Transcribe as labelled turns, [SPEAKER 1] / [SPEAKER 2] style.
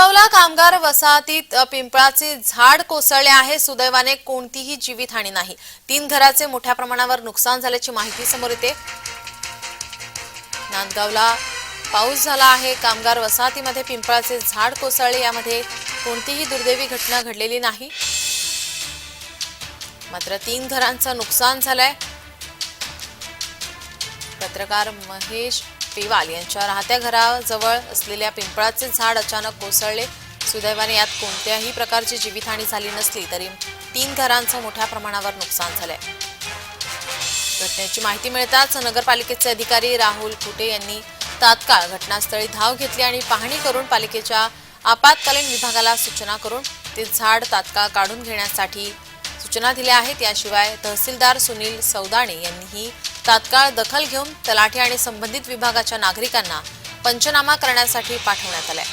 [SPEAKER 1] नांदगावला कामगार वसाहतीत पिंपळाचे झाड कोसळले आहे. सुदैवाने कोणतीही जीवितहानी नाही. तीन घराचे मोठ्या प्रमाणावर नुकसान झाल्याची माहिती समोर येते. नांदगावला पाऊस झाला आहे. कामगार वसाहतीमध्ये पिंपळाचे झाड कोसळले. यामध्ये कोणतीही दुर्दैवी घटना घडलेली नाही. मात्र तीन घरांचं नुकसान झालंय. पत्रकार महेश पिवाल यांच्या राहत्या घराजवळ असलेल्या पिंपळाचे झाड अचानक कोसळले. सुदैवाने यात कोणत्याही प्रकारची जीवितहानी झाली नसली तरी तीन घरांचं मोठ्या प्रमाणावर नुकसान झालंय. घटनेची माहिती मिळताच नगरपालिकेचे अधिकारी राहुल कुटे यांनी तात्काळ घटनास्थळी धाव घेतली आणि पाहणी करून पालिकेच्या आपत्कालीन विभागाला सूचना करून ते झाड तात्काळ काढून घेण्यासाठी सूचना दिल्या आहेत. याशिवाय तहसीलदार सुनील सौदाणे यांनीही तात्काळ दखल घेऊन तलाठी आणि संबंधित विभागाच्या नागरिकांना पंचनामा करण्यासाठी पाठवण्यात आलाय.